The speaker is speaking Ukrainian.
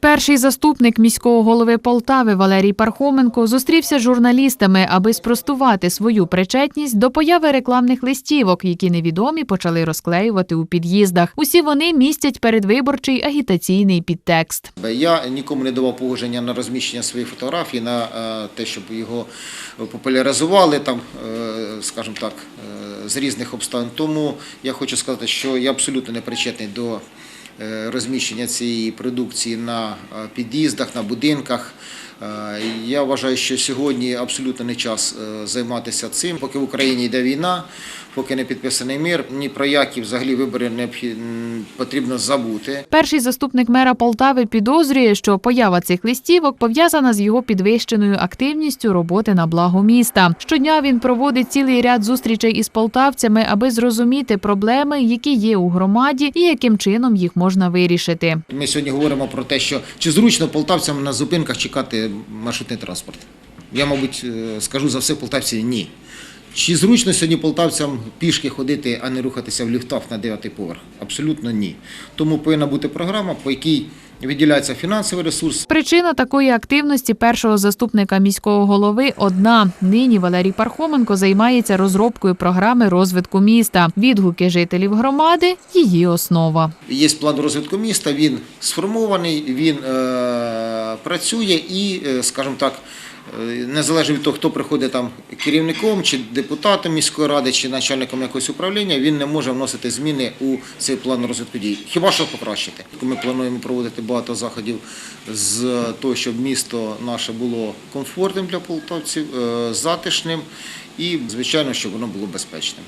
Перший заступник міського голови Полтави Валерій Пархоменко зустрівся з журналістами, аби спростувати свою причетність до появи рекламних листівок, які невідомі почали розклеювати у під'їздах. Усі вони містять передвиборчий агітаційний підтекст. Я нікому не давав погодження на розміщення своїх фотографій, на е, те, щоб його популяризували там, е, скажімо так, е, з різних обставин. Тому я хочу сказати, що я абсолютно не причетний до розміщення цієї продукції на е, під'їздах, на будинках. Е, Я вважаю, що сьогодні абсолютно не час е, займатися цим, поки в Україні йде війна, поки не підписаний мир, ні про які взагалі вибори м, потрібно забути. Перший заступник мера Полтави підозрює, що поява цих листівок пов'язана з його підвищеною активністю роботи на благо міста. Щодня він проводить цілий ряд зустрічей із полтавцями, аби зрозуміти проблеми, які є у громаді, і яким чином їх можна вирішити. Ми сьогодні говоримо про те, що чи зручно полтавцям на зупинках чекати маршрутний транспорт. Я, мабуть, е, скажу за все полтавці ні. Чи зручно сьогодні полтавцям пішки ходити, а не рухатися в ліфтах на дев'ятий поверх? Абсолютно ні. Тому повинна бути програма, по якій виділяється фінансовий ресурс, Причина такої активності першого заступника міського голови одна. Нині Валерій Пархоменко займається розробкою програми розвитку міста. Відгуки жителів громади її основа. Є план розвитку міста, він сформований, він е, працює і, е, скажімо так, е, незалежно від того, хто приходить там керівником, чи депутатом міської ради, чи начальником якогось управління, він не може вносити зміни у цей план розвитку дій. Хіба що покращити? Ми плануємо проводити багато заходів з того, щоб місто наше було комфортним для полтавців, е, затишним і, звичайно, щоб воно було безпечним.